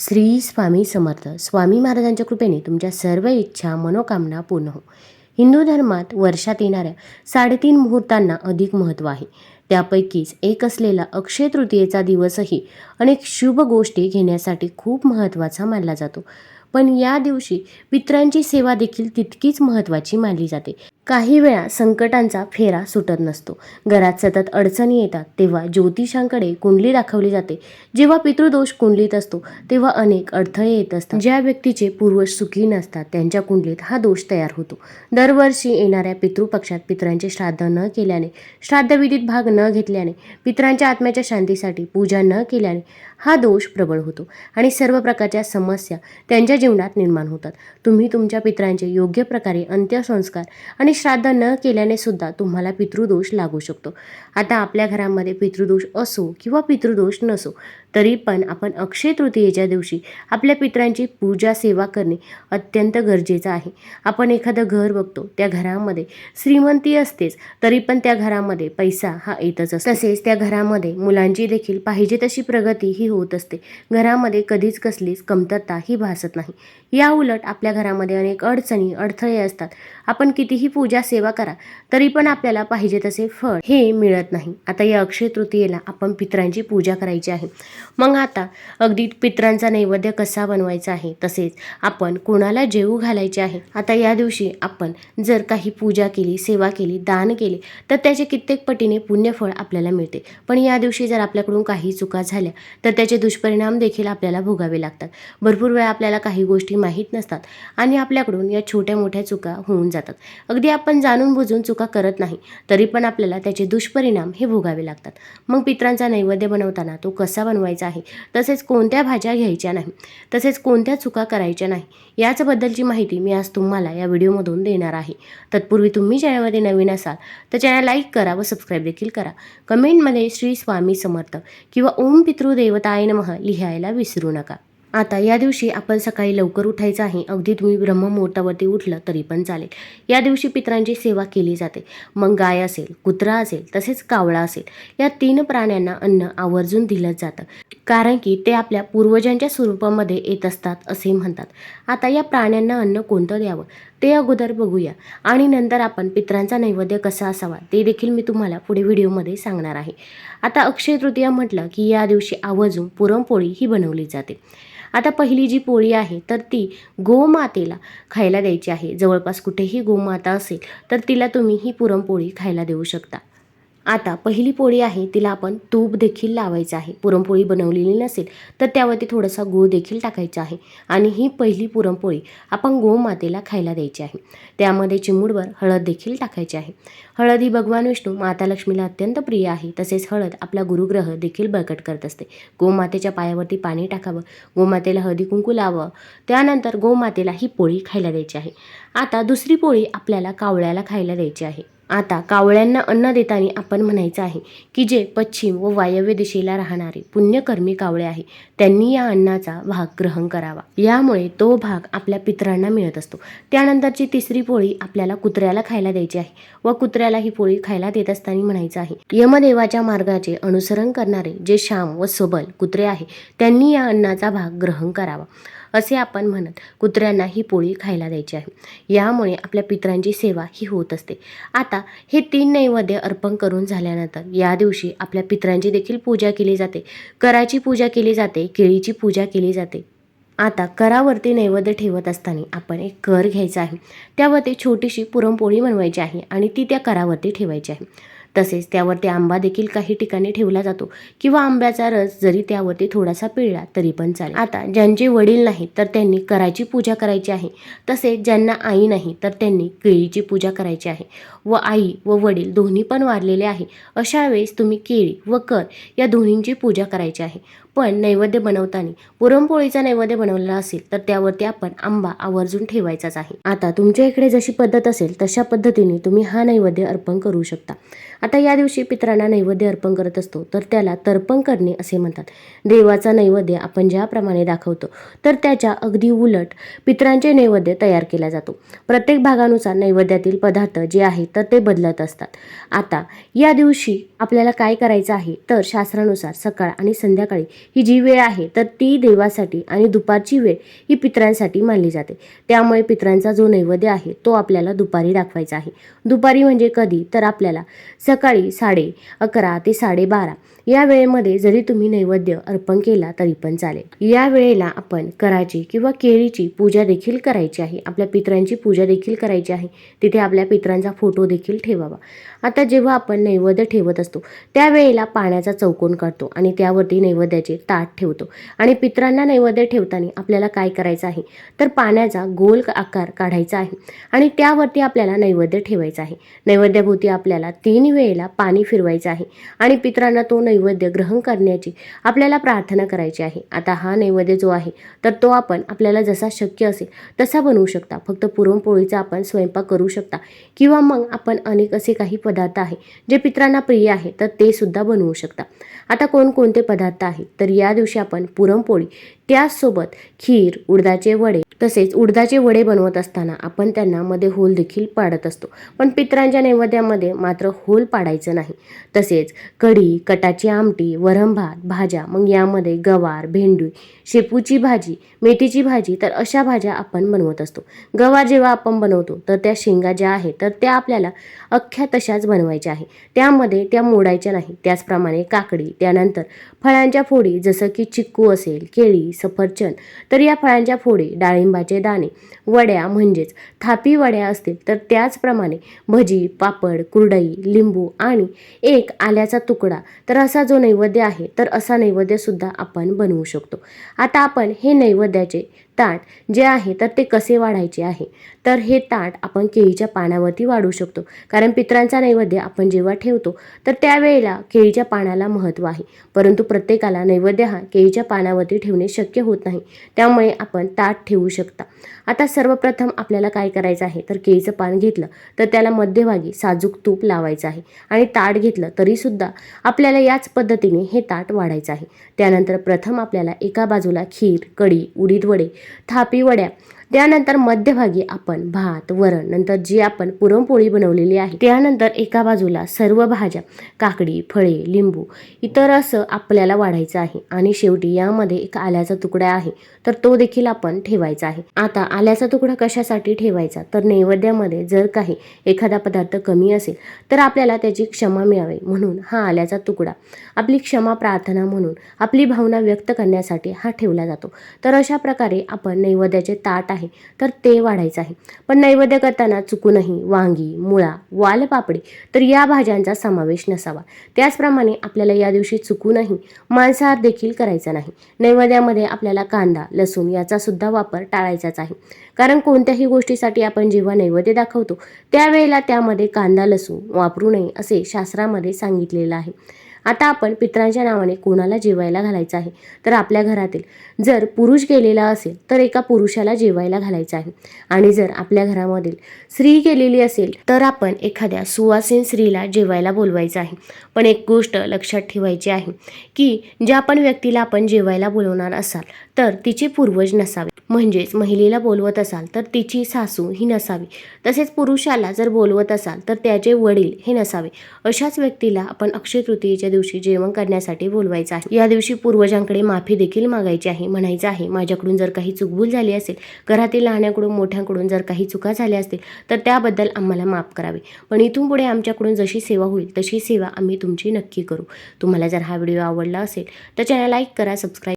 श्री स्वामी समर्थ. स्वामी महाराजांच्या कृपेने तुमच्या सर्व इच्छा मनोकामना पूर्ण हो. हिंदू धर्मात वर्षात येणाऱ्या साडेतीन मुहूर्तांना अधिक महत्त्व आहे. त्यापैकीच एक असलेला अक्षय तृतीयेचा दिवसही अनेक शुभ गोष्टी घेण्यासाठी खूप महत्त्वाचा मानला जातो. पण या दिवशी पित्रांची सेवा देखील तितकीच महत्त्वाची मानली जाते. काही वेळा संकटांचा फेरा सुटत नसतो. घरात सतत अडचणी येतात तेव्हा ज्योतिषांकडे कुंडली दाखवली जाते. जेव्हा पितृदोष कुंडलीत असतो तेव्हा अनेक अडथळे येत असतात. ज्या व्यक्तीचे पूर्वज सुखी नसतात त्यांच्या कुंडलीत हा दोष तयार होतो. दरवर्षी येणाऱ्या पितृपक्षात पितरांचे श्राद्ध न केल्याने श्राद्धविधीत भाग न घेतल्याने पितरांच्या आत्म्याच्या शांतीसाठी पूजा न केल्याने हा दोष प्रबळ होतो आणि सर्व प्रकारच्या समस्या त्यांच्या जीवनात निर्माण होतात. तुम्ही तुमच्या पितरांचे योग्य प्रकारे अंत्यसंस्कार आणि श्राद्ध न केल्याने सुद्धा तुम्हाला पितृदोष लागू शकतो. आता आपल्या घरामध्ये पितृदोष असो किंवा पितृदोष नसो तरी पण आपण अक्षय तृतीयेच्या दिवशी आपल्या पितरांची पूजा सेवा करणे अत्यंत गरजेचं आहे. आपण एखादं घर बघतो त्या घरामध्ये श्रीमंती असतेच तरी पण त्या घरामध्ये पैसा हा येतच असतो. तसेच त्या घरामध्ये मुलांची देखील पाहिजे तशी प्रगती ही होत असते. घरामध्ये कधीच कसलीच कमतरता ही भासत नाही. या उलट आपल्या घरामध्ये अनेक अडचणी अडथळे असतात. आपण कितीही पूजा सेवा करा तरी पण आपल्याला पाहिजे तसे फळ हे मिळत नाही. आता या अक्षय तृतीयेला आपण पितरांची पूजा करायची आहे. मग आता अगदी पितरांचा नैवेद्य कसा बनवायचा आहे? तसेच आपण कोणाला जेवू घालायचे आहे? आता या दिवशी आपण जर काही पूजा केली सेवा केली दान केले तर त्याचे कित्येक पटीने पुण्यफळ आपल्याला मिळते. पण या दिवशी जर आपल्याकडून काही चुका झाल्या तर त्याचे दुष्परिणाम देखील आपल्याला भोगावे लागतात. भरपूर वेळा आपल्याला काही गोष्टी माहीत नसतात आणि आपल्याकडून या छोट्या मोठ्या चुका होऊन जातात. अगदी आपण जाणून बुजून चुका करत नाही तरी पण आपल्याला त्याचे दुष्परिणाम हे भोगावे लागतात. मग पित्रांचा नैवेद्य बनवताना तो कसा बनवायचा? आहे. तसेच कोणत्या भाज्या घ्यायच्या नाही तसेच कोणत्या चुका करायच्या नाही याचबद्दलची माहिती मी आज तुम्हाला या व्हिडिओमधून देणार आहे. तत्पूर्वी तुम्ही चॅनलमध्ये नवीन असाल तर चॅनल लाईक करा व सबस्क्राईब देखील करा. कमेंटमध्ये श्री स्वामी समर्थ किंवा ओम पितृदेवताय नमः लिहायला विसरू नका. आता या दिवशी आपण सकाळी लवकर उठायचं आहे. अगदी तुम्ही ब्रह्ममुहूर्तावरती उठलं तरी पण चालेल. या दिवशी पित्रांची सेवा केली जाते. मग गाय असेल कुत्रा असेल तसेच कावळा असेल या तीन प्राण्यांना अन्न आवर्जून दिलं जातं. कारण की ते आपल्या पूर्वजांच्या स्वरूपामध्ये येत असतात असे म्हणतात. आता या प्राण्यांना अन्न कोणतं द्यावं? ते अगोदर बघूया. आणि नंतर आपण पितरांचा नैवेद्य कसा असावा ते देखील मी तुम्हाला पुढे व्हिडिओमध्ये सांगणार आहे. आता अक्षय तृतीया म्हटलं की या दिवशी आवर्जून पुरणपोळी ही बनवली जाते. आता पहिली जी पोळी आहे तर ती गोमातेला खायला द्यायची आहे. जवळपास कुठेही गोमाता असेल तर तिला तुम्ही ही पुरणपोळी खायला देऊ शकता. आता पहिली पोळी आहे तिला आपण तूप देखील लावायचं आहे. पुरणपोळी बनवलेली नसेल तर त्यावरती थोडासा गूळ देखील टाकायचा आहे. आणि ही पहिली पुरणपोळी आपण गोमातेला खायला द्यायची आहे. त्यामध्ये चिमूडवर हळद देखील टाकायची आहे. हळद ही भगवान विष्णू माता लक्ष्मीला अत्यंत प्रिय आहे. तसेच हळद आपला गुरुग्रह देखील बळकट करत असते. गोमातेच्या पायावरती पाणी टाकावं गोमातेला हळदी कुंकू लावं त्यानंतर गोमातेला ही पोळी खायला द्यायची आहे. आता दुसरी पोळी आपल्याला कावळ्याला खायला द्यायची आहे. आता कावळ्यांना अन्न देताना आपण म्हणायचं आहे की जे पश्चिम व वायव्य दिशेला राहणारे पुण्यकर्मी कावळे आहे त्यांनी या अन्नाचा भाग ग्रहण करावा. यामुळे तो भाग आपल्या पितरांना मिळत असतो. त्यानंतरची तिसरी पोळी आपल्याला कुत्र्याला खायला द्यायची आहे व कुत्र्याला ही पोळी खायला देत असताना म्हणायचं आहे यमदेवाच्या मार्गाचे अनुसरण करणारे जे श्याम व सबल कुत्रे आहे त्यांनी या अन्नाचा भाग ग्रहण करावा. असे आपण म्हणत कुत्र्यांना ही पोळी खायला द्यायची आहे. यामुळे आपल्या पितरांची सेवा ही होत असते. आता हे तीन नैवेद्य अर्पण करून झाल्यानंतर या दिवशी आपल्या पितरांची देखील पूजा केली जाते. कराची पूजा केली जाते केळीची पूजा केली जाते. आता करावरती नैवेद्य ठेवत असताना आपण एक कर घ्यायचा आहे. त्यावरती छोटीशी पुरणपोळी बनवायची आहे आणि ती त्या करावरती ठेवायची आहे. तसेच त्यावरती आंबा देखील काही ठिकाणी ठेवला जातो. किंवा आंब्याचा रस जरी त्यावरती थोडासा पिळला तरी पण चालेल. आता ज्यांचे वडील नाहीत तर त्यांनी कराची पूजा करायची आहे. तसेच ज्यांना आई नाही तर त्यांनी केळीची पूजा करायची आहे. व आई व वडील दोन्ही पण वारलेले आहे. अशा वेळेस तुम्ही केळी व कर या दोन्हींची पूजा करायची आहे. पण नैवेद्य बनवताना पुरणपोळीचा नैवेद्य बनवलेला असेल तर त्यावरती आपण आंबा आवर्जून ठेवायचाच आहे. आता तुमच्या इकडे जशी पद्धत असेल तशा पद्धतीने तुम्ही हा नैवेद्य अर्पण करू शकता. आता या दिवशी पितरांना नैवेद्य अर्पण करत असतो तर त्याला तर्पण करणे असे म्हणतात. देवाचा नैवेद्य आपण ज्याप्रमाणे दाखवतो तर त्याच्या अगदी उलट पितरांचे नैवेद्य तयार केला जातो. प्रत्येक भागानुसार नैवेद्यातील पदार्थ जे आहेत तर ते बदलत असतात. आता या दिवशी आपल्याला काय करायचं आहे तर शास्त्रानुसार सकाळ आणि संध्याकाळी ही जी वेळ आहे तर ती देवासाठी आणि दुपारची वेळ ही पित्रांसाठी मानली जाते. त्यामुळे पितरांचा जो नैवेद्य आहे तो आपल्याला दुपारी दाखवायचा आहे. दुपारी म्हणजे कधी? तर आपल्याला सकाळी साडे अकरा ते साडेबारा या वेळेमध्ये जरी तुम्ही नैवेद्य अर्पण केला तरी पण चालेल. या वेळेला आपण कराची किंवा केळीची पूजा देखील करायची आहे. आपल्या पित्रांची पूजा देखील करायची आहे. तिथे आपल्या पितरांचा फोटो देखील ठेवावा. आता जेव्हा आपण नैवेद्य ठेवत असतो त्यावेळेला पाण्याचा चौकोन काढतो आणि त्यावरती नैवेद्याचे ताट ठेवतो. आणि पितरांना नैवेद्य ठेवताना आपल्याला काय करायचं आहे? तर पाण्याचा गोल आकार काढायचा आहे. आणि त्यावरती आपल्याला नैवेद्य ठेवायचा आहे. नैवेद्याभोवती आपल्याला तीन वेळेला पाणी फिरवायचं आहे. आणि पितरांना तो नैवेद्य ग्रहण करण्याची आपल्याला प्रार्थना करायची आहे. आता हा नैवेद्य जो आहे तर तो आपण आपल्याला जसा शक्य असेल तसा बनवू शकता. फक्त पुरणपोळीचा आपण स्वयंपाक करू शकता. किंवा मग आपण अनेक असे काही पदार्थ आहे जे पितरांना प्रिय आहे तर ते सुद्धा बनवू शकता. आता कोणकोणते पदार्थ आहेत? तर या दिवशी आपण पुरणपोळी त्याचसोबत खीर उडदाचे वडे तसेच उडदाचे वडे बनवत असताना आपण त्यांना मध्ये होल देखील पाडत असतो. पण पितरांच्या नैवेद्यामध्ये मात्र होल पाडायचं नाही. तसेच कढी कटाची आमटी वरण भात भाज्या मग यामध्ये गवार भेंडी शेपूची भाजी मेथीची भाजी तर अशा भाज्या आपण बनवत असतो. गवार जेव्हा आपण बनवतो तर त्या शेंगा ज्या आहेत तर त्या आपल्याला अख्ख्या तशाच बनवायच्या आहे त्यामध्ये त्या मोडायच्या नाही त्याचप्रमाणे काकडी त्यानंतर फळांच्या फोडी जसं की चिक्कू असेल केळी सफरचंद तर या फळांच्या फोडी डाळिंबाचे दाणे वड्या म्हणजेच थापी वड्या असतील तर त्याचप्रमाणे भजी पापड कुरडई लिंबू आणि एक आल्याचा तुकडा. तर असा जो नैवेद्य आहे तर असा नैवेद्यसुद्धा आपण बनवू शकतो. आता आपण हे नैवेद्याचे ताट जे आहे तर ते कसे वाढायचे आहे? तर हे ताट आपण केळीच्या पानावरती वाढू शकतो. कारण पितरांचा नैवेद्य आपण जेव्हा ठेवतो तर त्यावेळेला केळीच्या पानाला महत्त्व आहे. परंतु प्रत्येकाला नैवेद्य हा केळीच्या पानावरती ठेवणे शक्य होत नाही. त्यामुळे आपण ताट ठेवू शकता. आता सर्वप्रथम आपल्याला काय करायचं आहे? तर केळीचं पान घेतलं तर त्याला मध्यभागी साजूक तूप लावायचं आहे. आणि ताट घेतलं तरीसुद्धा आपल्याला याच पद्धतीने हे ताट वाढायचं आहे. त्यानंतर प्रथम आपल्याला एका बाजूला खीर कढी उडीद वडे थापी वड्या त्यानंतर मध्यभागी आपण भात वरण नंतर जी आपण पुरणपोळी बनवलेली आहे त्यानंतर एका बाजूला सर्व भाज्या काकडी फळे लिंबू इतर असं आपल्याला वाढायचं आहे. आणि शेवटी यामध्ये एक आल्याचा तुकडा आहे तर तो देखील आपण ठेवायचा आहे. आता आल्याचा तुकडा कशासाठी ठेवायचा? तर नैवेद्यामध्ये जर काही एखादा पदार्थ कमी असेल तर आपल्याला त्याची क्षमा मिळावी. म्हणून हा आल्याचा तुकडा आपली क्षमा प्रार्थना म्हणून आपली भावना व्यक्त करण्यासाठी हा ठेवला जातो. तर अशा प्रकारे आपण नैवेद्याचे ताट आहे तर ते वाढायचं आहे. पण नैवेद्य करताना चुकूनही वांगी मुळा वालपापडी तर या भाज्यांचा समावेश नसावा. त्याचप्रमाणे आपल्याला या दिवशी चुकूनही मांसाहार देखील करायचा नाही. नैवेद्यामध्ये आपल्याला कांदा लसूण याचा सुद्धा वापर टाळायचाच आहे. कारण कोणत्याही गोष्टीसाठी आपण जेव्हा नैवेद्य दाखवतो त्यावेळेला त्यामध्ये कांदा लसूण वापरू नये असे शास्त्रामध्ये सांगितलेलं आहे. आता आपण पित्रांच्या नावाने कोणाला जेवायला घालायचं आहे? तर आपल्या घरातील जर पुरुष गेलेला असेल तर एका पुरुषाला जेवायला घालायचं आहे. आणि जर आपल्या घरामधील स्त्री गेलेली असेल तर आपण एखाद्या सुवासीन स्त्रीला जेवायला बोलवायचं आहे. पण एक गोष्ट लक्षात ठेवायची आहे की ज्या पण व्यक्तीला आपण जेवायला बोलवणार असाल तर तिचे पूर्वज नसावे. म्हणजेच महिलेला बोलवत असाल तर तिची सासू ही नसावी. तसेच पुरुषाला जर बोलवत असाल तर त्याचे वडील हे नसावे. अशाच व्यक्तीला आपण अक्षय तृतीयेच्या दिवशी जेवण करण्यासाठी बोलवायचं आहे. या दिवशी पूर्वजांकडे माफी देखील मागायची आहे म्हणायचं आहे माझ्याकडून जर काही चुकभूल झाली असेल घरातील लहान्याकडून मोठ्यांकडून जर काही चुका झाल्या असतील तर त्याबद्दल आम्हाला माफ करावे. पण इथून पुढे आमच्याकडून जशी सेवा होईल तशी सेवा आम्ही तुमची नक्की करू. तुम्हाला जर हा व्हिडिओ आवडला असेल तर चॅनल लाईक करा सबस्क्राईब